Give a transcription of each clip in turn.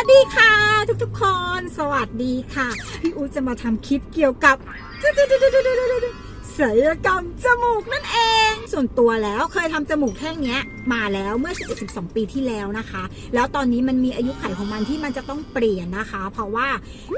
วัสดีค่ะ ทุกๆคน สวัสดีค่ะ พี่อู๋จะมาทำคลิปเกี่ยวกับ ศัลยกรรมจมูกนั่นเอง ส่วนตัวแล้วเคยทำจมูกแท่งเนี้ยมาแล้วเมื่อ 11-12 ปีที่แล้วนะคะ แล้วตอนนี้มันมีอายุไขของมันที่มันจะต้องเปลี่ยนนะคะ เพราะว่า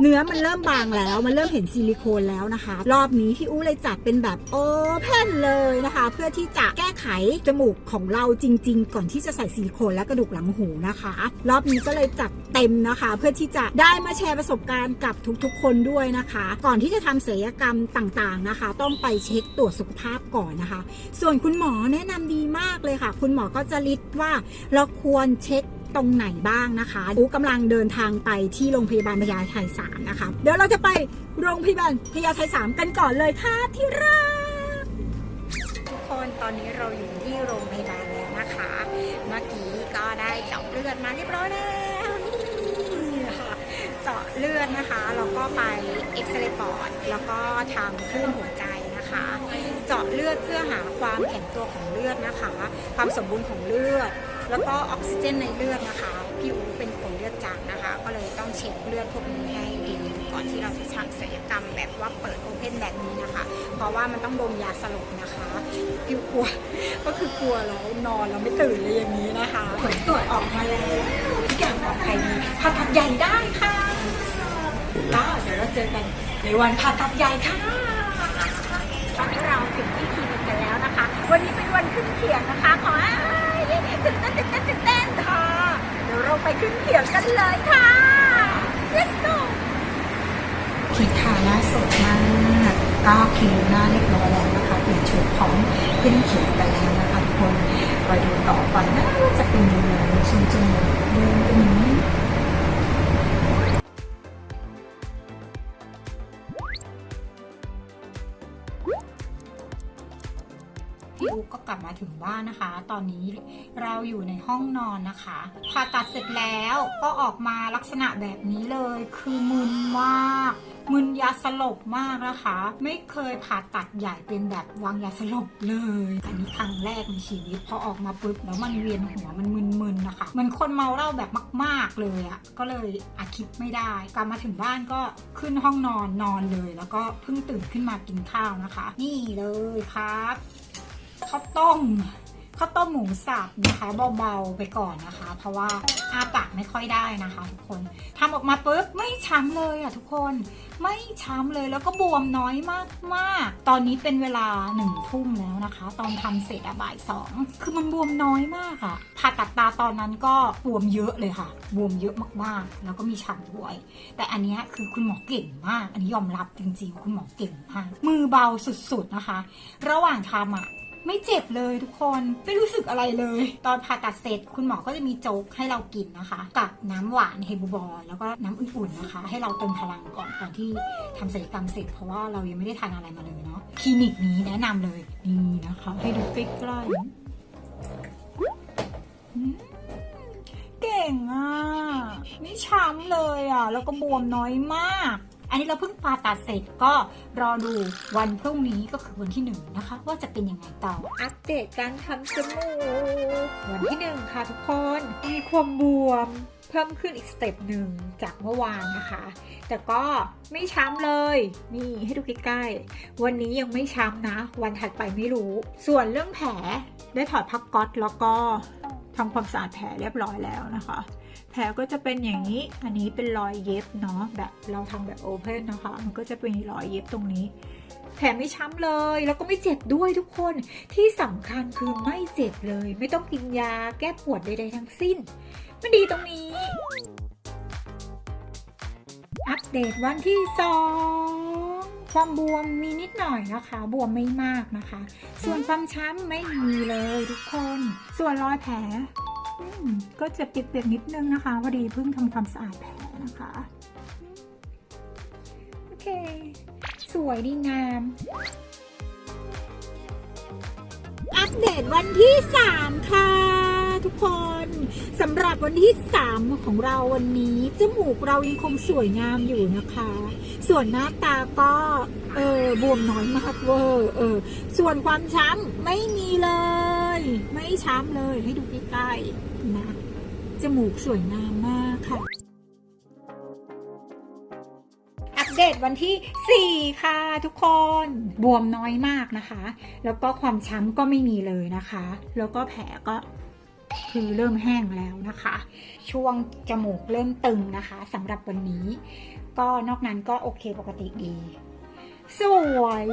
เนื้อมันเริ่มบางแล้ว มันเริ่มเห็นซิลิโคนแล้วนะคะ รอบนี้พี่อู้เลยจัดเป็นแบบโอเพนเลยนะคะ เพื่อที่จะแก้ไขจมูกของเราจริง ๆ ก่อนที่จะใส่ซิลิโคนและกระดูกหลังหูนะคะ รอบนี้ก็เลยจัดเต็มนะคะ เพื่อที่จะได้มาแชร์ประสบการณ์กับทุกๆ คนด้วยนะคะ ก่อนที่จะทำศัลยกรรมต่างๆนะคะ ต้องไปเช็คตรวจสุขภาพก่อนนะคะ ส่วนคุณหมอแนะนำดีมากเลยค่ะ คุณหมอก็จะลิสต์ว่าเราควรเช็คตรงไหนบ้างนะคะอูกำลังเดินทางไปที่โรงพยาบาลพญาไทสามนะคะ เดี๋ยวเราจะไปโรงพยาบาลพญาไทสามกันก่อนเลยค่ะที่รักทุกคนตอนนี้เราอยู่ที่โรงพยาบาลแล้วนะคะ เมื่อกี้ก็ได้เจาะเลือดมาเรียบร้อยแล้วค่ะเจาะเลือดนะคะแล้วก็ไปเอ็กซเรย์ปอดแล้วก็ทำคลื่นหัวใจ เจาะเลือดเพื่อหาความแข็งตัวของเลือดนะคะ ความสมบูรณ์ของเลือด แล้วก็ออกซิเจนในเลือดนะคะพี่อูเป็นคนเลือดจางนะคะ ก็เลยต้องเช็คเลือดพวกนี้ให้ดีก่อนที่เราจะทำศัลยกรรมแบบว่าเปิดโอเพนแบบนี้นะคะ เพราะว่ามันต้องดมยาสลบนะคะพี่กลัวก็คือกลัวแล้วนอนแล้วไม่ตื่นเลยอย่างนี้นะคะผลตรวจออกมาแล้วทุกอย่างปลอดภัยดีผ่าตัดใหญ่ได้ค่ะแล้วเดี๋ยวเราเจอกันในวันผ่าตัดใหญ่ค่ะ ตอนนี้เราถึงที่คลินิกกันแล้วนะคะ วันนี้เป็นวันขึ้นเขียงนะคะขอให้ตื่นเต้นตื่นเต้นตื่นเต้นค่ะเดี๋ยวเราไปขึ้นเขียงกันเลยค่ะ let's go คิดค่ะหน้าสดมากก็คิวหน้าเรียบร้อยแล้วนะคะเปลี่ยนชุดพร้อมขึ้นเขียงกันแล้วนะคะทุกคนไปดูต่อไปนะว่าจะเป็นยังไงชิมจมูกดินเป็นอย่ ถึงบ้านนะคะ ตอนนี้เราอยู่ในห้องนอนนะคะผ่าตัดเสร็จแล้วก็ออกมาลักษณะแบบนี้เลย คือมึนมากมึนยาสลบมากนะคะ ไม่เคยผ่าตัดใหญ่เป็นแบบวางยาสลบเลย อันนี้ครั้งแรกในชีวิตพอออกมาปุ๊บแล้วมันเวียนหัวมันมึนๆนะคะเหมือนคนเมาเหล้าแบบมาก ๆเลยอะ่ะก็เลยอาคิดไม่ได้ กลับมาถึงบ้านก็ขึ้นห้องนอนนอนเลย แล้วก็เพิ่งตื่นขึ้นมากินข้าวนะคะ นี่เลยครับ ข้าวต้มข้าวต้มหมูสับนะคะเบาๆไปก่อนนะคะ เพราะว่าอาปากไม่ค่อยได้นะคะ ทุกคนทำออกมาปุ๊บไม่ช้ำเลยอะทุกคนไม่ช้ำเลยแล้วก็บวมน้อยมากๆ ตอนนี้เป็นเวลาหนึ่งทุ่มแล้วนะคะ ตอนทำเสร็จอะบ่ายสองคือมันบวมน้อยมากอะผ่าตัดตาตอนนั้นก็บวมเยอะเลยค่ะ บวมเยอะมากๆ แล้วก็มีช้ำด้วย แต่อันนี้คือคุณหมอเก่งมาก อันนี้ยอมรับจริงๆ คุณหมอเก่งมากมือเบาสุดๆนะคะ ระหว่างทำอะ ไม่เจ็บเลยทุกคนไม่รู้สึกอะไรเลย ตอนผ่าตัดเสร็จคุณหมอก็จะมีโจ๊กให้เรากินนะคะ กับน้ำหวานเฮบูบอลแล้วก็น้ำอุ่นๆนะคะ ให้เราเติมพลังก่อนตอนที่ทำศัลยกรรมเสร็จเพราะว่าเรายังไม่ได้ทานอะไรมาเลยเนาะคลินิกนี้แนะนำเลยนี่นะคะ ให้ดูใกล้ๆเก่งอะไม่ช้ำเลยอะ แล้วก็บวมน้อยมาก อันนี้เราเพิ่งผ่าตัดเสร็จก็รอดูวันพรุ่งนี้ก็คือวันที่หนึ่งนะคะ ว่าจะเป็นยังไงต่อ อัปเดตการทำจมูกวันที่หนึ่งค่ะทุกคนมีความบวมเพิ่มขึ้นอีกสเต็ปหนึ่งจากเมื่อวานนะคะ แต่ก็ไม่ช้ำเลย นี่ให้ดูใกล้ๆ วันนี้ยังไม่ช้ำนะ วันถัดไปไม่รู้ ส่วนเรื่องแผลได้ถอดพักก๊อตแล้วก็ ทำความสะอาดแผลเรียบร้อยแล้วนะคะ แผลก็จะเป็นอย่างนี้ อันนี้เป็นรอยเย็บเนาะแบบเราทำแบบโอเพนนะคะ มันก็จะเป็นรอยเย็บตรงนี้ แผลไม่ช้ำเลย แล้วก็ไม่เจ็บด้วยทุกคน ที่สำคัญคือไม่เจ็บเลย ไม่ต้องกินยาแก้ปวดใดๆทั้งสิ้น มันดีตรงนี้ อัปเดตวันที่สอง ความบวมมีนิดหน่อยนะคะ บวมไม่มากนะคะ ส่วนความช้ำไม่มีเลยทุกคน ส่วนรอยแผลก็จะเปียกๆนิดนึงนะคะพอดีเพิ่งทำความสะอาดแผลนะคะ โอเค สวยดีงามอัปเดตวันที่ 3 ค่ะ คนสำหรับวันที่ 3 ของเราวันนี้จมูกเรายังคงสวยงามอยู่นะคะ ส่วนหน้าตาก็เออบวมน้อยมากเวอร์เออส่วนความช้ำไม่มีเลย ไม่ช้ำเลยให้ดูใกล้ๆนะจมูกสวยงามมากค่ะเดตวันที่ 4 ค่ะทุกคนบวมน้อยมากนะคะ แล้วก็ความช้ำก็ไม่มีเลยนะคะ แล้วก็แผลก็ คือเริ่มแห้งแล้วนะคะ ช่วงจมูกเริ่มตึงนะคะสำหรับวันนี้ ก็นอกนั้นก็โอเคปกติดี สวย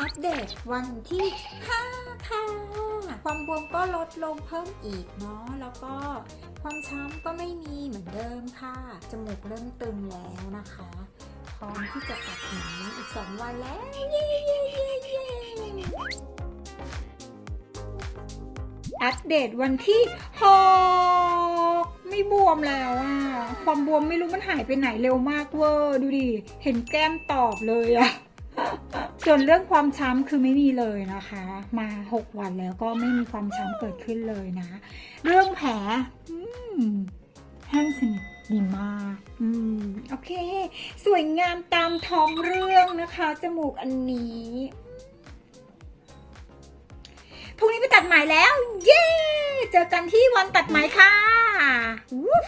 อัปเดตวันที่ 5 ค่ะ ความบวมก็ลดลงเพิ่มอีกเนาะ แล้วก็ความช้ำก็ไม่มีเหมือนเดิมค่ะ จมูกเริ่มตึงแล้วนะคะ พร้อมที่จะตัดหนังอีก 2 วันแล้ว เย้เย้เย้เย้ อัปเดตวันที่6ไม่บวมแล้วอะความบวมไม่รู้มันหายไปไหนเร็วมากเวอร์ดูดิ เห็นแก้มตอบเลยอะส่วนเรื่องความช้ำคือไม่มีเลยนะคะ มา 6 วันแล้วก็ไม่มีความช้ำเกิดขึ้นเลยนะ เรื่องแผลอืมแห้งสนิทดีมาก อืม โอเค สวยงามตามท้องเรื่องนะคะ จมูกอันนี้ พรุ่งนี้ไปตัดไหมแล้ว เย้ เจอกันที่วันตัดไหมค่ะวู้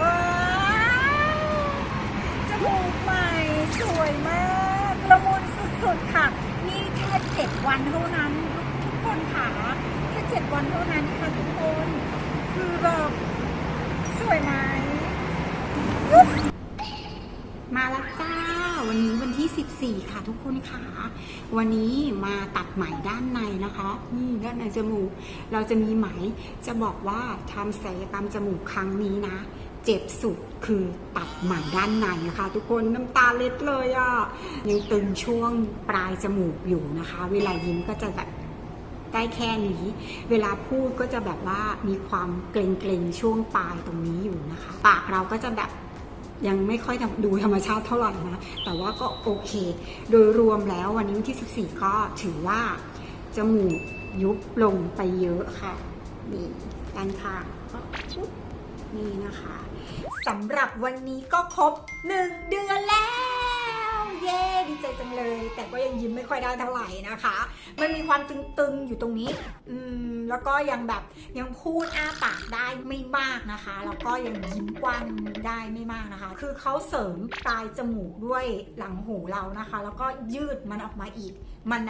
ว้าวจมูกใหม่สวยมากละมุนสุดๆค่ะ นี่แค่เจ็ดวันเท่านั้นทุกคนค่ะแค่เจ็ดวันเท่านั้นค่ะทุกคน คือแบบสวยไหมมาแล้วจ้า ที่14 ค่ะทุกคนค่ะ วันนี้มาตัดไหมด้านในนะคะ นี่ด้านในจมูก เราจะมีไหม จะบอกว่าทำศัลยกรรมจมูกครั้งนี้นะ เจ็บสุดคือตัดไหมด้านในนะคะ ทุกคนน้ำตาเล็ดเลยอะ่ะ ยังตึงช่วงปลายจมูกอยู่นะคะ เวลายิ้มก็จะแบบได้แค่นี้ เวลาพูดก็จะแบบว่ามีความเกรงๆช่วงปลายตรงนี้อยู่นะคะ ปากเราก็จะแบบ ยังไม่ค่อยดูธรรมชาติเท่าไหร่นะแต่ว่าก็โอเค โดยรวมแล้ววันนี้วันที่ 14 ก็ถือว่าจมูกยุบลงไปเยอะค่ะนี่ด้านข้างก็นี่นะคะสำหรับวันนี้ก็ครบ 1 เดือนแล้วเย้ดีใจจังเลย แต่ก็ยังยิ้มไม่ค่อยได้เท่าไหร่นะคะ มันมีความตึงๆอยู่ตรงนี้ อืม แล้วก็ยังแบบยังพูดอ้าปากได้ไม่มากนะคะ แล้วก็ยังยิ้มกว้างได้ไม่มากนะคะ คือเขาเสริมปลายจมูกด้วยหลังหูเรานะคะ แล้วก็ยืดมันออกมาอีก มัน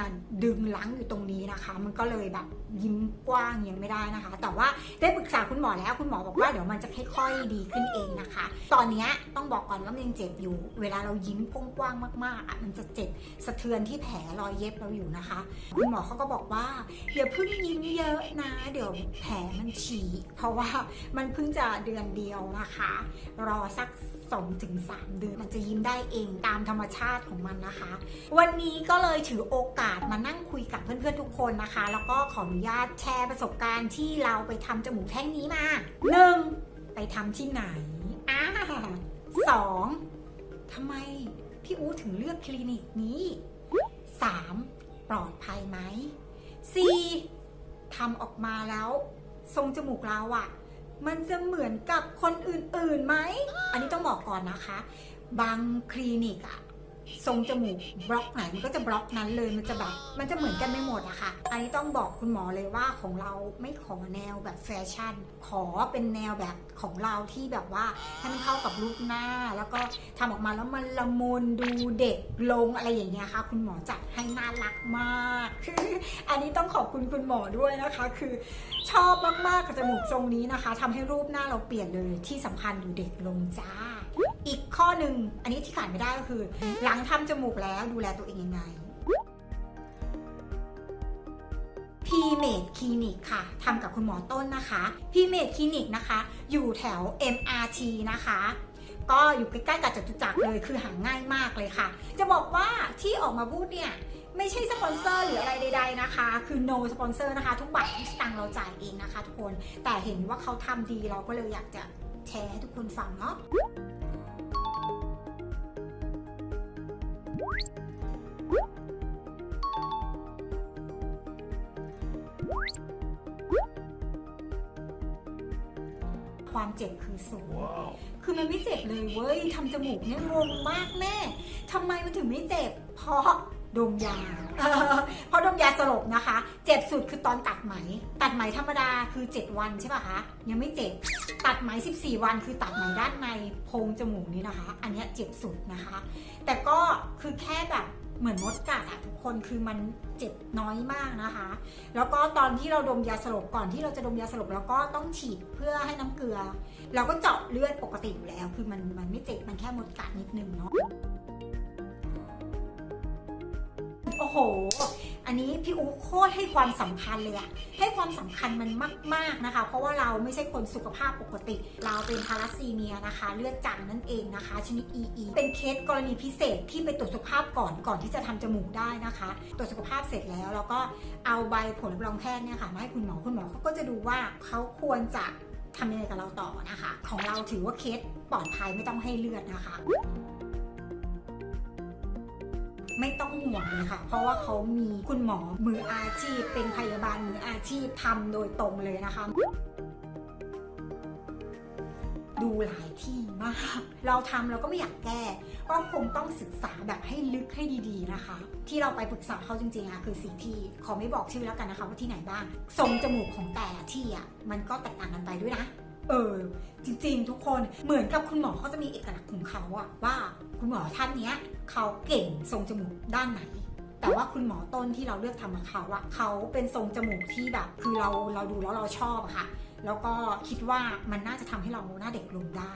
ดึงลังอยู่ตรงนี้นะคะ มันก็เลยแบบยิ้มกว้างยังไม่ได้นะคะ แต่ว่าได้ปรึกษาคุณหมอแล้วคุณหมอบอกว่าเดี๋ยวมันจะค่อยๆดีขึ้นเองนะคะ ตอนนี้ต้องบอกก่อนว่ามันยังเจ็บอยู่ เวลาเรายิ้มกว้างๆมากๆอะมันจะเจ็บสะเทือนที่แผลรอยเย็บเราอยู่นะคะ คุณหมอเขาก็บอกว่าอย่าเพิ่งยิ้มเยอะนะ เดี๋ยวแผลมันฉีกเพราะว่ามันเพิ่งจะเดือนเดียวนะคะ รอสัก2ถึง3เดือน มันจะยิ้มได้เองตามธรรมชาติของมันนะคะ วันนี้ก็เลยถือโอกาสมานั่งคุยกับเพื่อนๆทุกคนนะคะ แล้วก็ขออนุญาตแชร์ประสบการณ์ที่เราไปทำจมูกแท่งนี้มาหนึ่งไปทำที่ไหนอ่าสองทำไมพี่อู๋ถึงเลือกคลินิกนี้ 3. ปลอดภัยไหม 4. ทำออกมาแล้ว ทรงจมูกเราอะ่ะ มันจะเหมือนกับคนอื่นๆไหม อันนี้ต้องบอกก่อนนะคะ บางคลินิกอะ ทรงจมูกบล็อกไหนมันก็จะบล็อกนั้นเลยมันจะแบบมันจะเหมือนกันไม่หมดอะค่ะ อันนี้ต้องบอกคุณหมอเลยว่าของเราไม่ขอแนวแบบแฟชั่น ขอเป็นแนวแบบของเราที่แบบว่าให้มันเข้ากับรูปหน้า แล้วก็ทำออกมาแล้วมันละมุนดูเด็กลงอะไรอย่างเงี้ยค่ะ คุณหมอจัดให้น่ารักมากคืออันนี้ต้องขอบคุณคุณหมอด้วยนะคะ คือชอบมากๆกับจมูกทรงนี้นะคะทำให้รูปหน้าเราเปลี่ยนเลยที่สำคัญดูเด็กลงจ้า อีกข้อหนึ่งอันนี้ที่ขาดไม่ได้ก็คือ หลังทำจมูกแล้วดูแลตัวเองยังไงพีเมดคลินิกค่ะทำกับคุณหมอต้นนะคะพีเมดคลินิกนะคะ อยู่แถว MRT นะคะ ก็อยู่ใกล้ๆกับจตุจักรเลยคือหาง่ายมากเลยค่ะ จะบอกว่าที่ออกมาพูดเนี่ย ไม่ใช่สปอนเซอร์หรืออะไรใด ๆนะคะ คือ no สปอนเซอร์นะคะ ทุกบาททุกสตางค์เราจ่ายเองนะคะ ทุกคนแต่เห็นว่าเขาทำดีเราก็เลยอยากจะแชร์ให้ทุกคนฟังเนาะ ความเจ็บคือศูนย์คือมันไม่เจ็บเลยเว้ยทำจมูกเนี่ยงงมากแม่ทำไมมันถึงไม่เจ็บ เพราะดมยาเออเพราะดมยาสลบนะคะ เจ็บสุดคือตอนตัดไหม ตัดไหมธรรมดาคือ 7 วันใช่ป่ะคะ ยังไม่เจ็บ ตัดไหม 14 วันคือตัดไหมด้านในโพรงจมูกนี้นะคะ อันเนี้ยเจ็บสุดนะคะ แต่ก็คือแค่แบบ เหมือนมดกัดอะทุกคนคือมันเจ็บน้อยมากนะคะ แล้วก็ตอนที่เราดมยาสลบก่อนที่เราจะดมยาสลบเราก็ต้องฉีดเพื่อให้น้ำเกลือ เราก็เจาะเลือดปกติอยู่แล้ว คือมันมันไม่เจ็บมันแค่มดกัดนิดนึงเนาะ ห อันนี้พี่อูโคตรให้ความสำคัญเลยอะให้ความสำคัญมันมาก ๆนะคะ เพราะว่าเราไม่ใช่คนสุขภาพปกติ เราเป็นทาลัสซีเมียนะคะ เลือดจางนั่นเองนะคะ ชนิด EE เป็นเคสกรณีพิเศษที่ไปตรวจสุขภาพก่อนก่อนที่จะทำจมูกได้นะคะ ตรวจสุขภาพเสร็จแล้วแล้วก็เอาใบผลรับรองแพทย์เนี่ยค่ะมาให้คุณหมอคุณหมอเขาก็จะดูว่าเขาควรจะทำยังไงกับเราต่อนะคะ ของเราถือว่าเคสปลอดภัยไม่ต้องให้เลือดนะคะ ไม่ต้องห่วงเลยค่ะ เพราะว่าเขามีคุณหมอมืออาชีพ เป็นพยาบาลมืออาชีพทำโดยตรงเลยนะคะดูหลายที่มาก เราทำเราก็ไม่อยากแก้ ก็คงต้องศึกษาแบบให้ลึกให้ดีๆนะคะ ที่เราไปปรึกษาเขาจริงๆอะคือสี่ที่ ขอไม่บอกชื่อแล้วกันนะคะว่าที่ไหนบ้าง ทรงจมูกของแต่ละที่อะมันก็แตกต่างกันไปด้วยนะ เออ จริงๆ ทุกคน เหมือนกับคุณหมอเขาจะมีเอกลักษณ์ของเขาอะว่าคุณหมอท่านเนี้ย เขาเก่งทรงจมูกด้านไหน แต่ว่าคุณหมอต้นที่เราเลือกทำกับเขาอะเขาเป็นทรงจมูกที่แบบ คือเราเราดูแล้วเราชอบอะค่ะ แล้วก็คิดว่ามันน่าจะทำให้เราหน้าเด็กลงได้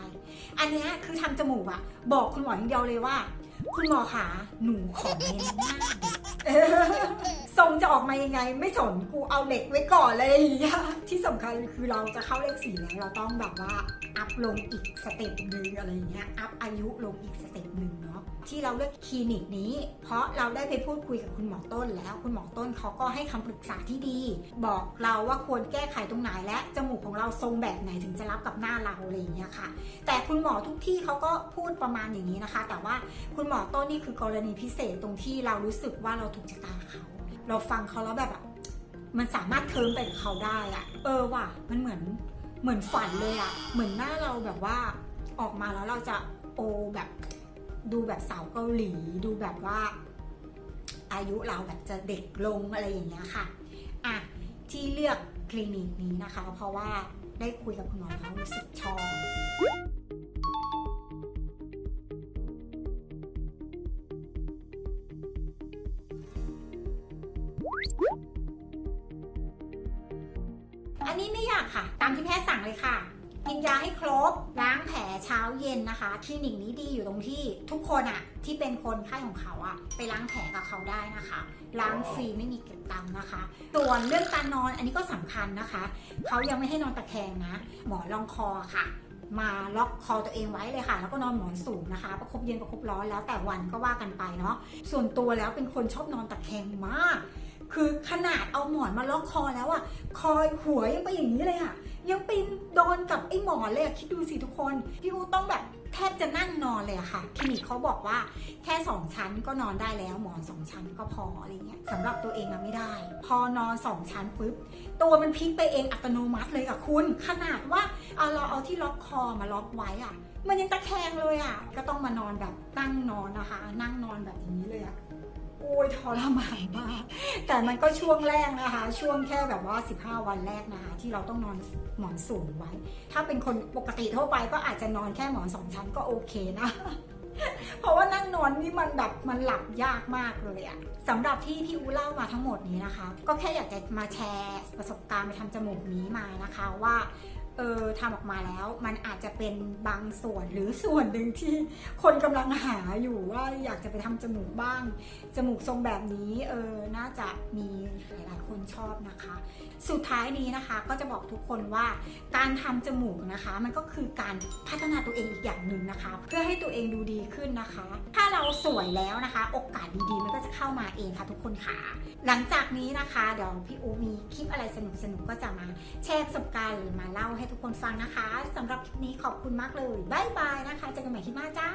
อันเนี้ยคือทำจมูกอะบอกคุณหมออย่างเดียวเลยว่า คุณหมอขาหนูขอเน้นหน้าเด็กเออ ทรงจะออกมายังไง ไม่สนกูเอาเหล็กไว้ก่อนเลยอย่างเงี้ยที่สำคัญคือเราจะเข้าเลขสี่แล้วเราต้องแบบว่าอัพลงอีกสเต็ปหนึ่งอะไรอย่างเงี้ยอัพอายุลงอีกสเต็ปหนึ่งเนาะที่เราเลือกคลินิกนี้ เพราะเราได้ไปพูดคุยกับคุณหมอต้นแล้วคุณหมอต้นเขาก็ให้คำปรึกษาที่ดี บอกเราว่าควรแก้ไขตรงไหนและจมูกของเราทรงแบบไหนถึงจะรับกับหน้าเราอะไรอย่างเงี้ยค่ะ แต่คุณหมอทุกที่เขาก็พูดประมาณอย่างนี้นะคะ แต่ว่าคุณหมอต้นนี่คือกรณีพิเศษตรงที่เรารู้สึกว่าเราถูกชะตาเขา เราฟังเขาแล้วแบบอะมันสามารถเทิร์นไปกับเขาได้อะเออว่ะมันเหมือนเหมือนฝันเลยอะเหมือนหน้าเราแบบว่าออกมาแล้วเราจะโอแบบ ดูแบบสาวเกาหลี ดูแบบว่า อายุเราแบบจะเด็กลงอะไรอย่างเงี้ยค่ะอะที่เลือกคลินิกนี้นะคะ เพราะว่าได้คุยกับคุณหมอแล้วรู้สึกชอบ เลยค่ะ กินยาให้ครบล้างแผลเช้าเย็นนะคะ คลินิกนี้ดีอยู่ตรงที่ทุกคนอะที่เป็นคนไข้ของเขาอะไปล้างแผลกับเขาได้นะคะ ล้างฟรีไม่มีเก็บตังค์นะคะ ส่วนเรื่องการนอนอันนี้ก็สำคัญนะคะ เขายังไม่ให้นอนตะแคงนะ หมอรองคอค่ะมาล็อกคอตัวเองไว้เลยค่ะ แล้วก็นอนหมอนสูงนะคะ ประคบเย็นประคบร้อนแล้วแต่วันก็ว่ากันไปเนาะส่วนตัวแล้วเป็นคนชอบนอนตะแคงมาก คือขนาดเอาหมอนมาล็อกคอแล้วอะคอยหัวยังไปอย่างนี้เลยอะ ยังไปโดนกับไอ้หมอนเลยอะคิดดูสิทุกคน พี่อูต้องแบบแทบจะนั่งนอนเลยอะค่ะคลินิกเขาบอกว่าแค่สองชั้นก็นอนได้แล้วหมอนสองชั้นก็พออะไรเงี้ยสำหรับตัวเองอะไม่ได้ พอนอนสองชั้นปุ๊บตัวมันพลิกไปเองอัตโนมัติเลยค่ะคุณ ขนาดว่าเอาเราเอาที่ล็อกคอมาล็อกไว้อะมันยังตะแคงเลยอะก็ต้องมานอนแบบนั่งนอนนะคะ นั่งนอนแบบนี้เลยอะ โอ้ยทรมานมาก แต่มันก็ช่วงแรกนะคะ ช่วงแค่แบบว่า 15 วันแรกนะคะ ที่เราต้องนอนหมอนสูงไว้ ถ้าเป็นคนปกติทั่วไปก็อาจจะนอนแค่หมอนสองชั้นก็โอเคนะเพราะว่านั่งนอนนี่มันแบบมันหลับยากมากเลยอะสำหรับที่พี่อูเล่ามาทั้งหมดนี้นะคะ ก็แค่อยากจะมาแชร์ประสบการณ์ไปทำจมูกนี้มานะคะว่า เออทำออกมาแล้ว มันอาจจะเป็นบางส่วนหรือส่วนหนึ่งที่คนกำลังหาอยู่ว่าอยากจะไปทำจมูกบ้าง จมูกทรงแบบนี้เออน่าจะมีหลายๆ คนชอบนะคะ สุดท้ายนี้นะคะ ก็จะบอกทุกคนว่าการทำจมูกนะคะ มันก็คือการพัฒนาตัวเองอีกอย่างหนึ่งนะคะ เพื่อให้ตัวเองดูดีขึ้นนะคะ ถ้าเราสวยแล้วนะคะ โอกาสดีๆ มันก็จะเข้ามาเองค่ะทุกคนค่ะ หลังจากนี้นะคะ เดี๋ยวพี่อูมีคลิปอะไรสนุกๆก็จะมาแชร์ประสบการณ์หรือมาเล่าให้ทุกคนฟังนะคะสำหรับคลิปนี้ขอบคุณมากเลย บ๊ายบายนะคะ เจอกันใหม่คลิปหน้าจ้า